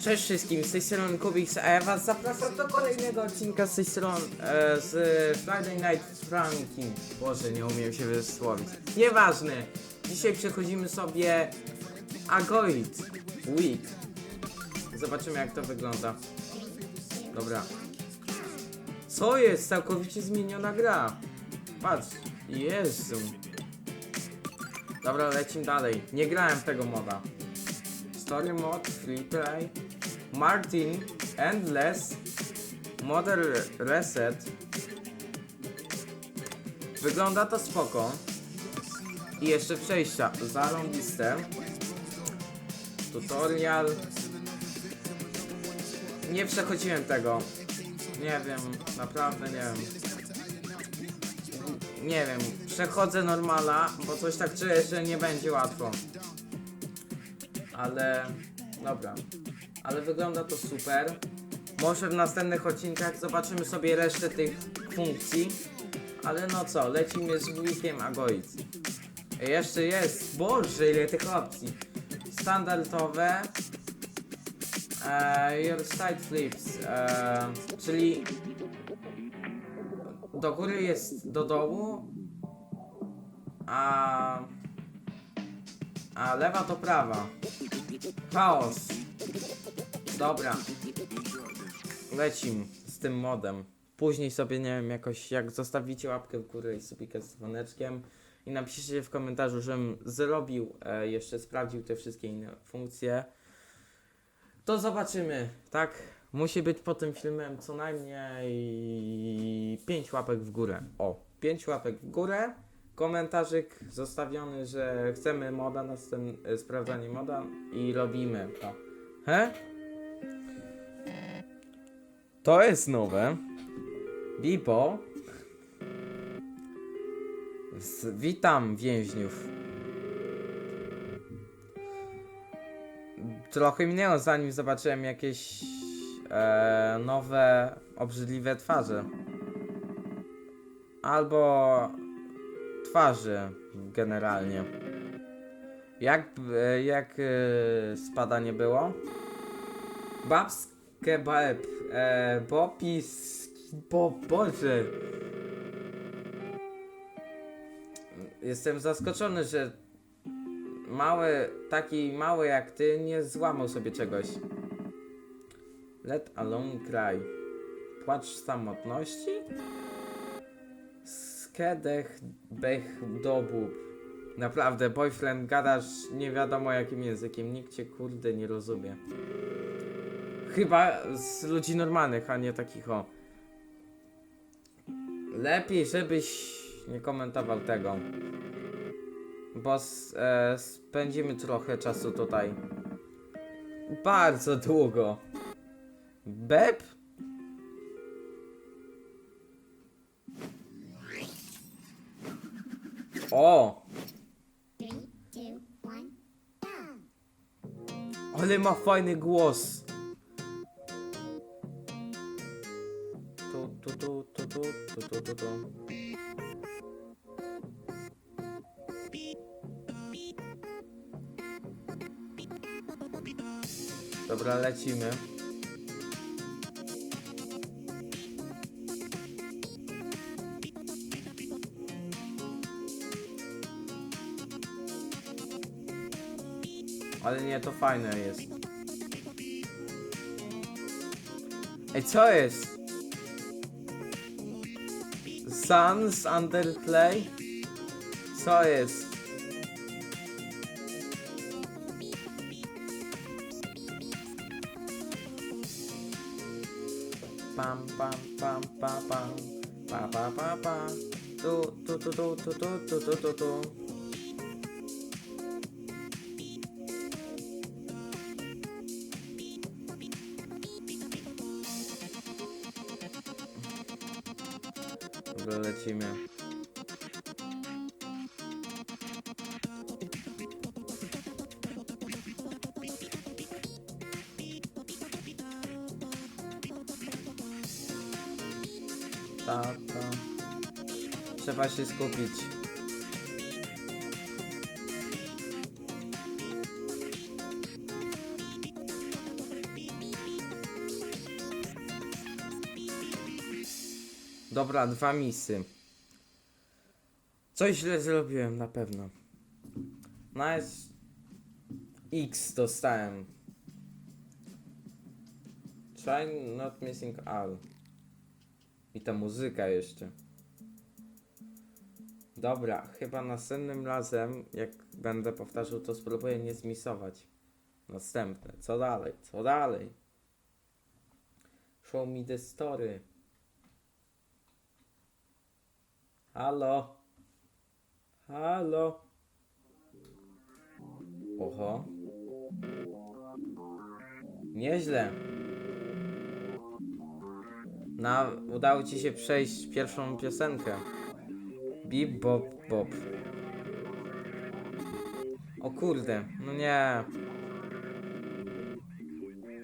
Cześć wszystkim, z tej strony Kubiks, a ja was zapraszam do kolejnego odcinka z tej strony e, z Friday Night Franking. Boże, nie umiem się wysłowić. Nieważne. Dzisiaj przechodzimy sobie Agoid Week. Zobaczymy jak to wygląda. Dobra. Co jest? Całkowicie zmieniona gra. Patrz. Jezu. Dobra, lecimy dalej. Nie grałem w tego moda. Story Mode, Free Play, Martin, Endless, Model Reset. Wygląda to spoko. I jeszcze przejścia, zarąbiste. Tutorial. Nie przechodziłem tego. Nie wiem, naprawdę nie wiem. Nie wiem, przechodzę normala, bo coś tak czuję, że nie będzie łatwo ale dobra. Ale wygląda to super. Może w następnych odcinkach zobaczymy sobie resztę tych funkcji. Ale no co, lecimy z Wickiem Agoic. Jeszcze jest, boże ile tych opcji. Standardowe. E, your side flips, e, czyli do góry jest do dołu, a, a lewa to prawa. Chaos. Dobra. Lecim z tym modem. Później sobie, nie wiem, jakoś jak zostawicie łapkę w górę i subikę z dzwoneczkiem i napiszcie w komentarzu, żebym zrobił, e, jeszcze sprawdził te wszystkie inne funkcje. To zobaczymy, tak? Musi być po tym filmem co najmniej 5 łapek w górę. O, 5 łapek w górę komentarzyk zostawiony, że chcemy moda, następne sprawdzanie moda i robimy to. He? To jest nowe. Bipo. Z, witam więźniów. Trochę minęło zanim zobaczyłem jakieś e, nowe, obrzydliwe twarze. Albo twarzy generalnie. Jak, e, jak e, spadanie było? Babskie bab, e, bopis, bo, boże. Jestem zaskoczony, że mały, taki mały jak ty nie złamał sobie czegoś. Let alone cry. Płacz samotności? Skedech bech dobób. Naprawdę, boyfriend gadasz nie wiadomo jakim językiem. Nikt cię kurde nie rozumie. Chyba z ludzi normalnych, a nie takich o. Lepiej, żebyś nie komentował tego. Bo s, e, spędzimy trochę czasu tutaj. Bardzo długo. Beb? O! Three, two, one, go! Ale ma fajny głos. Ale nie, to fajne jest. Ej, co jest? Sans Underplay? Co jest? Pam, pam, pam, pam, pam. Pa, pa, pa, pa. Tu, tu, tu, tu, tu, tu, tu, tu, tu, tu. Lecimy. się skupić. Dobra, dwa misy. Coś źle zrobiłem na pewno. Nice. X dostałem. Try not missing all. I ta muzyka jeszcze. Dobra, chyba następnym razem, jak będę powtarzał, to spróbuję nie zmisować. Następne. Co dalej? Co dalej? Show me the story. Halo? Halo? Oho. Nieźle. Na, udało ci się przejść pierwszą piosenkę. Bip, bop, bop. O kurde, no nie.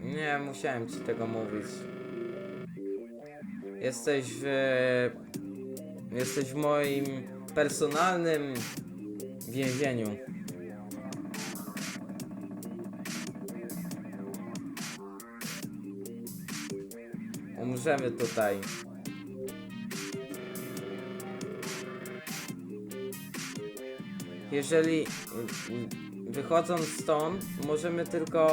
Nie, musiałem ci tego mówić. Jesteś w... Jesteś w moim personalnym więzieniu. Umrzemy tutaj. Jeżeli mm, wychodząc stąd, możemy tylko,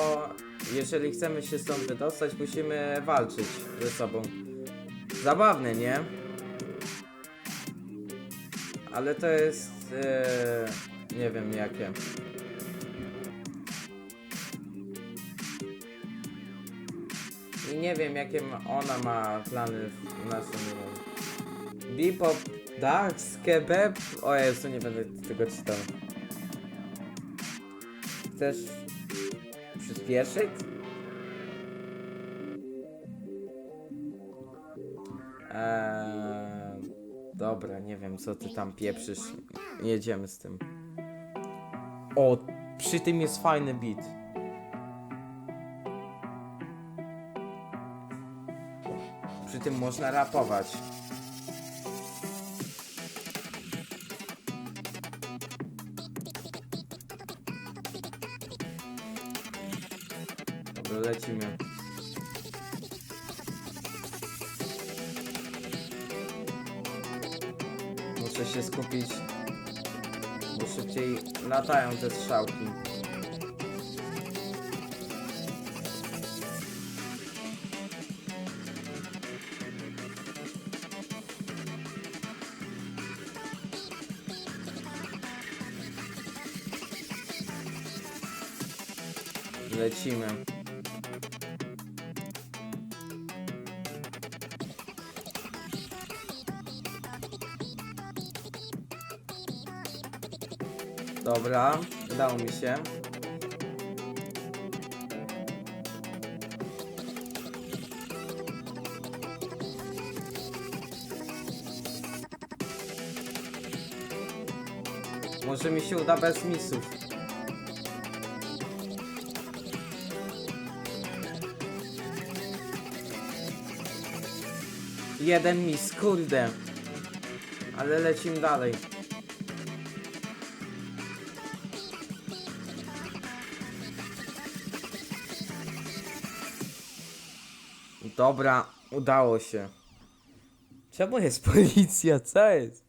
jeżeli chcemy się stąd wydostać, musimy walczyć ze sobą. Zabawne, nie? Ale to jest, e, nie wiem jakie. I nie wiem jakie ona ma plany w następnym Bebop, Dax, Kebab. O Jezu, nie będę tego czytał. Chcesz przyspieszyć? Eee, dobra, nie wiem co ty tam pieprzysz. Jedziemy z tym. O, przy tym jest fajny beat. Przy tym można rapować. Lecimy. Muszę się skupić, bo szybciej latają te strzałki. Lecimy. Dobra, udało mi się. Może mi się uda bez misów. Jeden mis, kurde. Ale lecimy dalej. Dobra, udało się. Czemu jest policja? Co jest?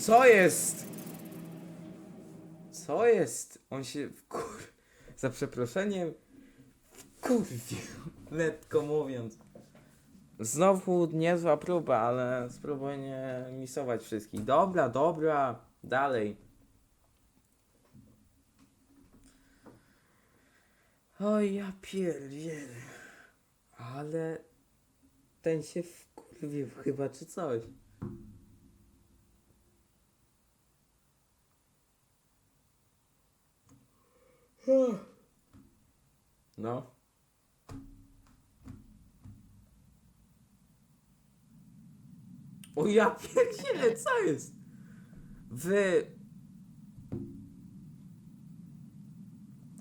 Co jest? Co jest? On się wkur... Za przeproszeniem wkurwił, letko mówiąc. Znowu niezła próba, ale spróbuję nie misować wszystkich. Dobra, dobra, dalej. Oj, ja pierdzielę. Ale ten się wkurwił chyba, czy coś. No. O ja pierdzielę, co jest? Wy...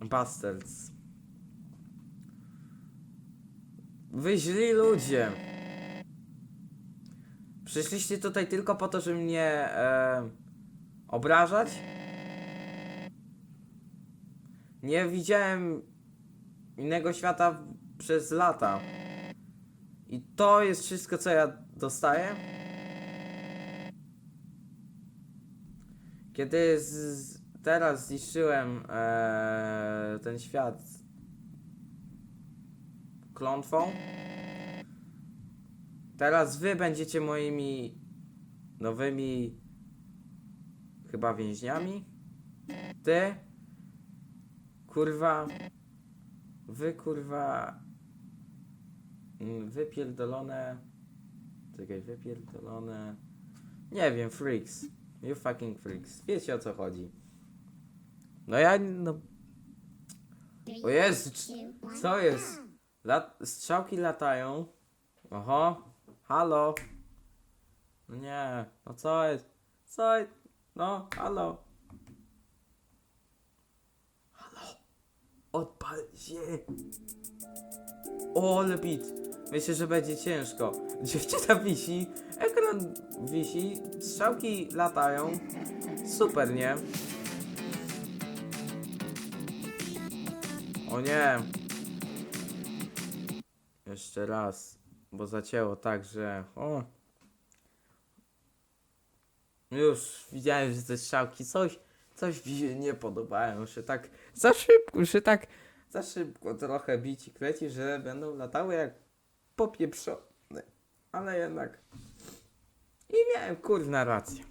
Bastards. Wy źli ludzie. Przyszliście tutaj tylko po to, żeby mnie e, obrażać? Nie widziałem innego świata przez lata. I to jest wszystko, co ja dostaję? Kiedy z, teraz zniszczyłem e, ten świat klątwą, teraz wy będziecie moimi nowymi chyba więźniami. Ty, kurwa, wy kurwa, mm, wypierdolone, czekaj, wypierdolone, nie wiem, freaks, you fucking freaks, wiecie o co chodzi. No ja, no, o Jezu, co jest? Lat, strzałki latają, oho, halo, no nie, no co jest, co jest, no, halo. Halo, odpal się. O, ale bit. Myślę, że będzie ciężko. Dziewczyna wisi, ekran wisi, strzałki latają. Super, nie? O nie. Jeszcze raz, bo zacięło tak, że... O. Już widziałem, że te strzałki coś, coś mi się nie podobają, że tak za szybko, że tak za szybko trochę bici kreci, że będą latały jak popieprzone. Ale jednak i miałem kurna rację.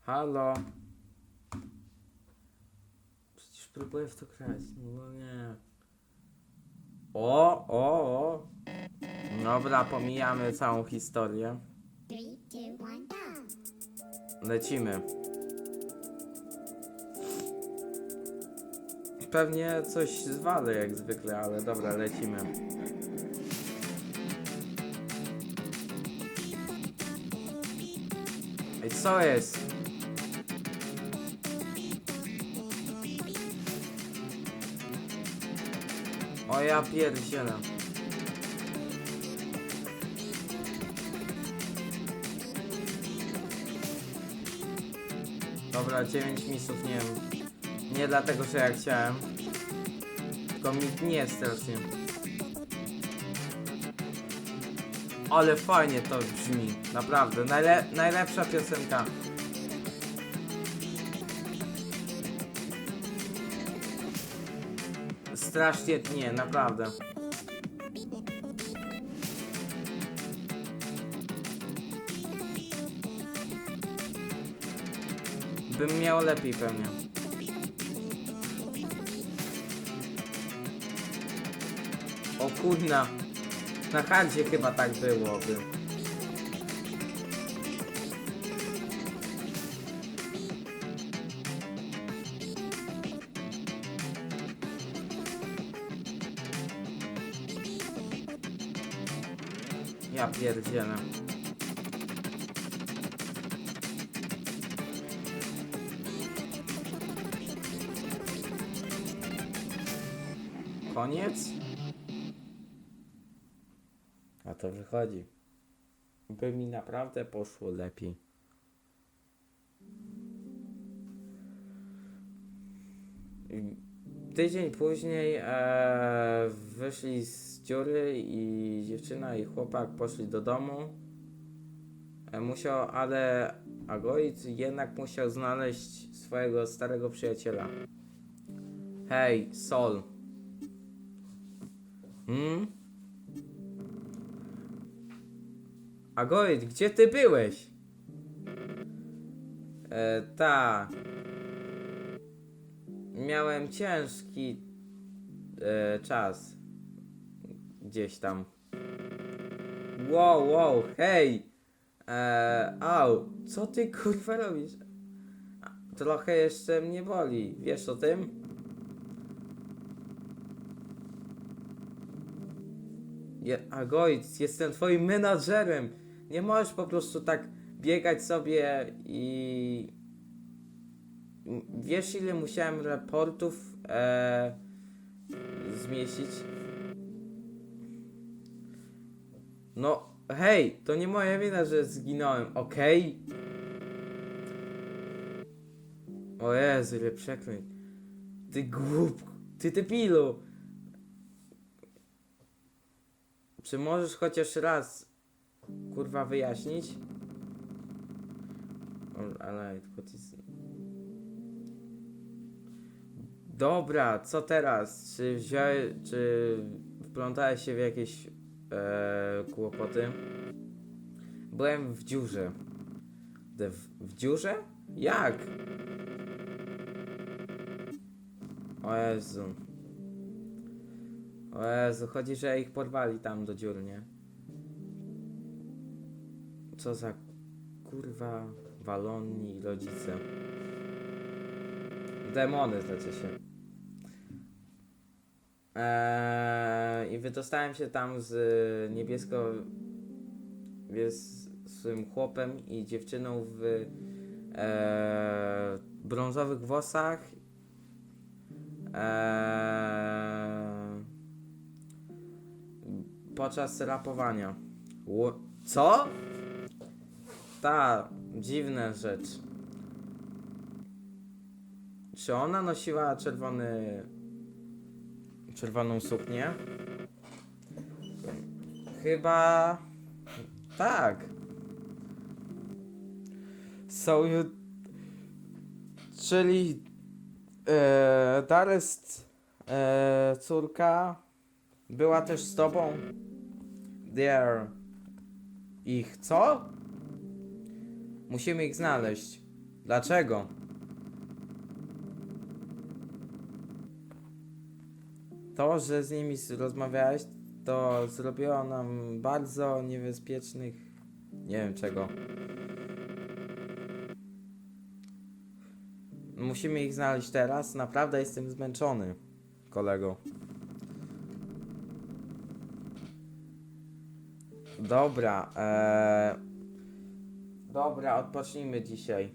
Halo. Przecież próbuję w to grać. No nie. O, o, o. Dobra, pomijamy całą historię. Three, two, one, go. Lecimy. Pewnie coś zwalę jak zwykle, ale dobra, lecimy. Ej, co jest? O ja pierdzielę. Dobra, 9 misów, nie wiem. Nie dlatego, że ja chciałem. Tylko mi nie strasznie. Ale fajnie to brzmi. Naprawdę. Najle najlepsza piosenka. Strasznie nie, naprawdę. Bym miał lepiej pewnie. O kurna. Na hardzie chyba tak byłoby. Pierdzielę. Koniec? A to wychodzi. By mi naprawdę poszło lepiej. Tydzień później e, wyszli z dziury i dziewczyna i chłopak poszli do domu. E, musiał, ale Agoit jednak musiał znaleźć swojego starego przyjaciela. Hej, Sol. Hmm? Agoit, gdzie ty byłeś? E, ta. Miałem ciężki e, czas. Gdzieś tam. Wow, wow, hej! E, au, co ty kurwa robisz? Trochę jeszcze mnie boli, wiesz o tym? Je, Agoit, jestem twoim menadżerem. Nie możesz po prostu tak biegać sobie i... Wiesz ile musiałem raportów e, zmieścić? No, hej, to nie moja wina, że zginąłem, okej? O Jezu, ile. Ty głup, ty debilu. Czy możesz chociaż raz, kurwa, wyjaśnić? Ale ty... z- Dobra, co teraz? Czy wziąłeś, czy wplątałeś się w jakieś e, kłopoty? Byłem w dziurze. W, w dziurze? Jak? O Jezu. O Jezu, chodzi, że ich porwali tam do dziur, nie? Co za kurwa walonni rodzice. Demony znaczy się. Eee, I wydostałem się tam z niebiesko jest swym chłopem i dziewczyną w e, brązowych włosach. E, podczas rapowania. Ło- Co? Ta dziwna rzecz. Czy ona nosiła czerwony. czerwoną suknię? Chyba. Tak. So you... Czyli e, Darest e, córka była też z tobą? There. Ich co? Musimy ich znaleźć. Dlaczego? To, że z nimi rozmawiałeś, to zrobiło nam bardzo niebezpiecznych. Nie wiem czego. Musimy ich znaleźć teraz. Naprawdę jestem zmęczony, kolego. Dobra, eee... Dobra, odpocznijmy dzisiaj.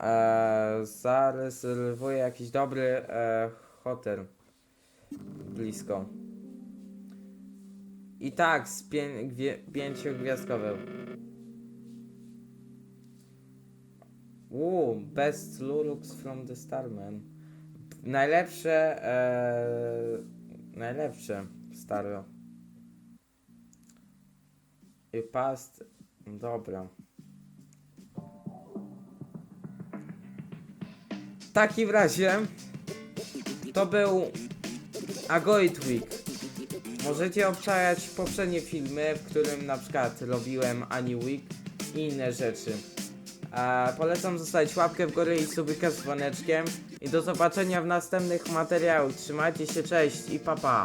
Eee, zarezerwuję jakiś dobry eee, hotel blisko. I tak, z pię- gwie- pięciogwiazdkowym. Uuu, best looks from the Starman. Najlepsze, e, najlepsze staro. I past, dobra. W takim razie to był Agoit Week. Możecie obczajać poprzednie filmy, w którym na przykład robiłem Ani Week i inne rzeczy. Polecam zostawić łapkę w górę i subika z dzwoneczkiem. I do zobaczenia w następnych materiałach. Trzymajcie się, cześć i pa pa.